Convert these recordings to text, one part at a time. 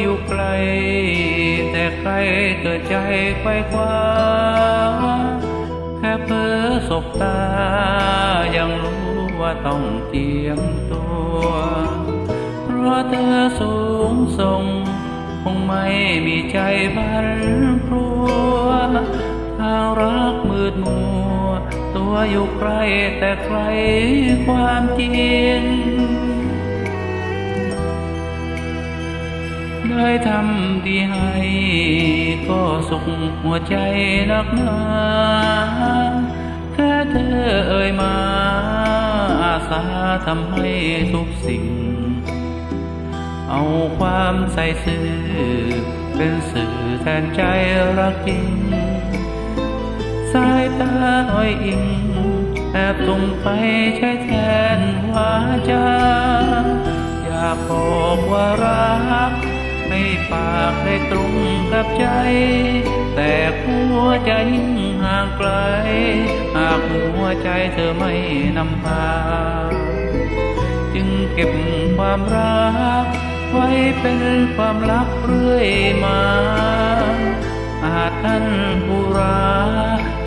อยู่ไกล แต่ใครเกิดใจไขว้คว้าแค่เพ้อสบตา ยังรู้ว่าต้องเตรียมตัว เพราะเธอสูงส่ง คงไม่มีใจพันพรัวทางรักมืดมัว ตัวอยู่ใกล้แต่ใครความจริง ได้ทำดีให้ ก็สุขหัวใจนักหนาแค่เธอเอ่ยมา อาสาทำให้ทุกสิ่ง เอาความใส่ซื่อ เป็นสื่อแทนใจรักจริง สายตาอ้อยอิง แอบตรงไปใช้แทนวาจาอยากบอกว่ารักากได้ตรงกับใจ แต่หัวใจยิ่งห่างไกล หากหัวใจเธอไม่นำพา จึงเก็บความรัก ไว้เป็นความลับเรื่อยมา อาจท่านบุรา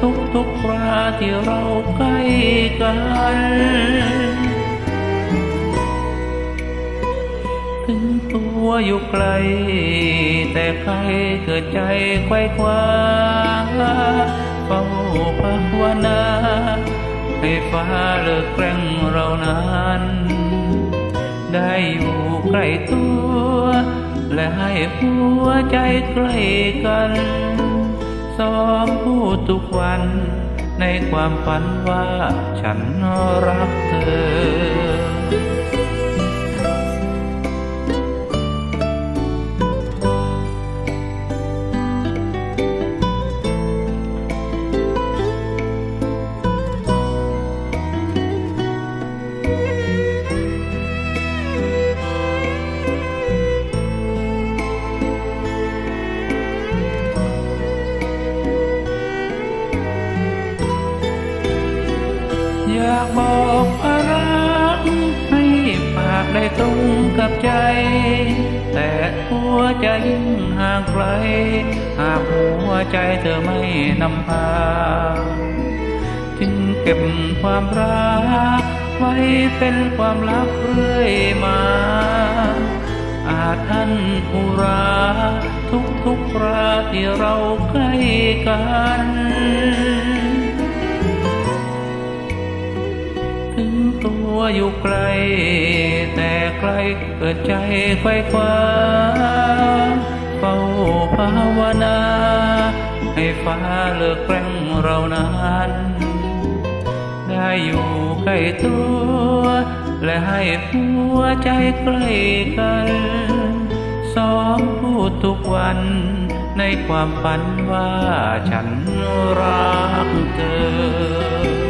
ทุกทุกคราที่เราใกล้กัน วอยู่ไกล แต่ใครเกิดใจไขว้คว้าเฝ้าภาวนาให้ฟ้าเลิกแกล้งเรานั้นได้อยู่ใกล้ตัว และให้หัวใจใกล้กันซ้อมพูดทุกวัน ในความฝันว่าฉันรักเธอ อยากบอกว่ารักให้ปากได้ตรงกับใจ แต่หัวใจยิ่งห่างไกล หากหัวใจเธอไม่นำพา จึงเก็บความรัก ไว้เป็นความลับเรื่อยมา อาท่านผู้ราทุกทุกคราที่เราใกล้กัน ตัวอยู่ไกล แต่ใครเปิดใจไขว้คว้าเฝ้าภาวนา ให้ฟ้าเลิกแกล้งเรานั้นได้อยู่ใกล้ตัว และให้หัวใจใกล้กันซ้อมพูดทุกวันในความฝันว่าฉันรักเธอ